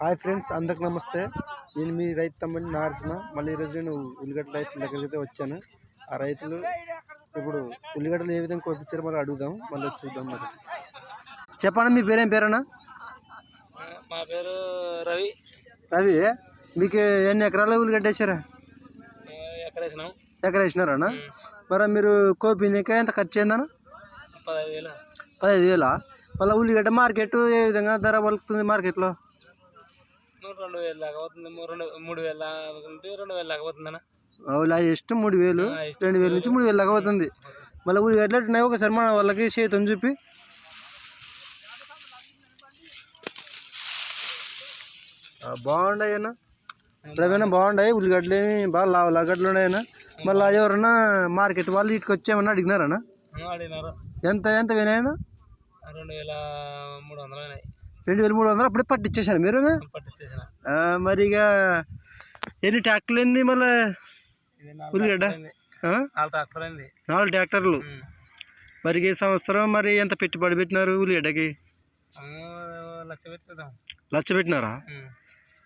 Hi friends అందరికి నమస్తే. నేను మీ రైతు తమ్ముడిని నార్జున మళ్ళీ ఈరోజు నేను ఉల్లిగడ్డ రైతుల దగ్గరికి వచ్చాను. ఆ రైతులు ఇప్పుడు ఉల్లిగడ్డలు ఏ విధంగా కోపించారో మరి అడుగుదాం. మళ్ళీ చూద్దాం మరి. చెప్పండి మీ పేరేం పేరన్నా? మా పేరు రవి. రవి మీకు ఎన్ని ఎకరాల ఉల్లిగడ్డ వేసారా? ఎకర వేసినారన్నా మరి మీరు కోపినాక ఎంత ఖర్చు అయిందన్నా? పదహైదు వేలు. పదహైదు వేలా? మళ్ళీ ఉల్లిగడ్డ మార్కెట్ ఏ విధంగా ధర పలుకుతుంది మార్కెట్లో? రెండు వేలు దాకా అవుతుంది రెండు మూడు వేల అనుకుంటే రెండు వేల దాకా అవుతుందన్న అవులా ఇష్టం మూడు వేలు రెండు వేల నుంచి మూడు వేలు దాకా అవుతుంది మళ్ళీ ఊరికి ఎట్లా ఉన్నాయి ఒకసారి మన వాళ్ళకి చేతని చూపి. బాగుండయన్నా ఇప్పుడేమైనా బాగుండాయి? ఉల్లిగడ్డలు ఏమి? బాగా లావు లగడ్లు ఉన్నాయన్నా మళ్ళీ ఎవరన్నా మార్కెట్ వాళ్ళు ఇటుకు వచ్చేమన్నా అడిగినారన్నా అడిగినారు. ఎంత ఎంత వినాయనా రెండు వేల మూడు వందలు వినాయి రెండు వేల మూడు వందలు అప్పుడే పట్టించేసాను మీరు మరి ఇక ఎన్ని ట్రాక్టర్లు ఏంది మళ్ళీ? ఉల్లిగడ్డ? నాలుగు ట్రాక్టర్లు. మరి ఈ సంవత్సరం మరి ఎంత పెట్టుబడి పెట్టినారు ఉల్లిగడ్డకి లచ్చ పెట్టినారా?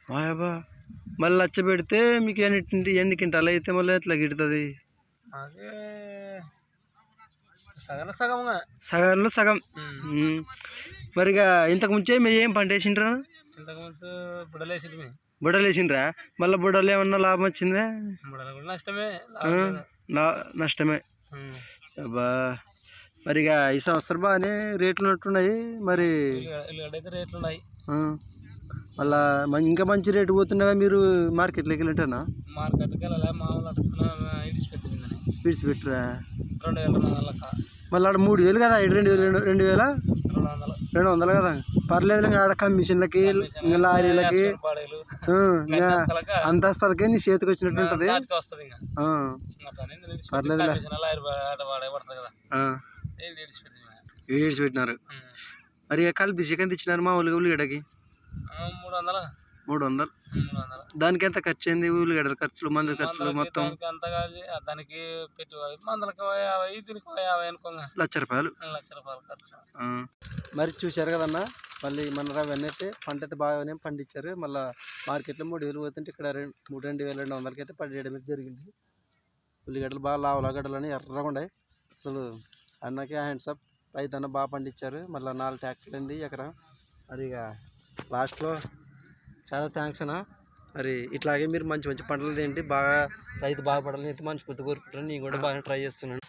మాయబా మళ్ళీ లచ్చ పెడితే మీకు ఎన్ని ఎన్ని కింటాలు అయితే మళ్ళీ ఎట్లా గిడుతుంది? సగంలో సగం. మరి ఇక ఇంతకు ముంచే మీరు ఏం పంట వేసిండ్రా ఇంతకుముందు బుడలేసి బుడలు వేసిండ్రా? మళ్ళీ బుడలు ఏమన్నా లాభం వచ్చిందా? బుడలు కూడా నష్టమే నష్టమే. అబ్బా మరి ఇక ఈ సంవత్సరం బాగానే రేట్లు ఉన్నట్టున్నాయి మరి రేట్లు ఉన్నాయి మళ్ళా ఇంకా మంచి రేటు పోతుండగా మీరు మార్కెట్లోకి వెళ్ళంటానా? మార్కెట్కి వెళ్ళాలి? మామూలు విడిచిపెట్టరా? రెండు వేల మళ్ళీ ఆడ మూడు వేలు కదా రెండు వేలు రెండు వేల? రెండు వందలు కదా? పర్లేదు ఆడ కమిషన్లకి ఇంకా లారీలకి. అంతస్తులకే? నీ చేతికి వచ్చినట్టు ఉంటుంది వేసి పెట్టినారు మరి? కలిపి చికెన్ తెచ్చినారు మా ఉల్లిగ ఉల్లిగడ్డకి? మూడు వందలు? మూడు వందలు. మూడు వందలు. దానికి ఎంత ఖర్చు అయింది ఉల్లిగడ్డల ఖర్చులు మందు ఖర్చులు మొత్తం? దానికి అంత కాదు. దానికి పెట్టుబడి మందులకి యాభై దీనికి యాభై అనుకోగా. లక్ష రూపాయలు. లక్ష రూపాయలు ఖర్చు. మరి చూశారు కదన్నా? మళ్ళీ మన రవి అయితే పంట అయితే బాగానే పండించారు. మళ్ళీ మార్కెట్లో మూడు వేలు పోతుంటే ఇక్కడ రెండు మూడు రెండు వేల రెండు వందలకి అయితే పడేయడం అయితే జరిగింది. ఉల్లిగడ్డలు బాగా లావు లాగడ్డలు ఎర్రగా ఉన్నాయి. అసలు అన్నకి హ్యాండ్స్ అప్ రైతు అన్న బాగా పండించారు. మళ్ళీ నాలుగు ట్రాక్టర్లు ఉంది ఎకరా. మరి ఇక లాస్ట్లో చాలా థ్యాంక్స్ అన్న. మరి ఇట్లాగే మీరు మంచి మంచి పంటలు తింటే బాగా రైతు బాగుపడాలని అయితే మంచి కొద్ది కోరుకుంటాను నేను కూడా బాగా ట్రై చేస్తున్నాను.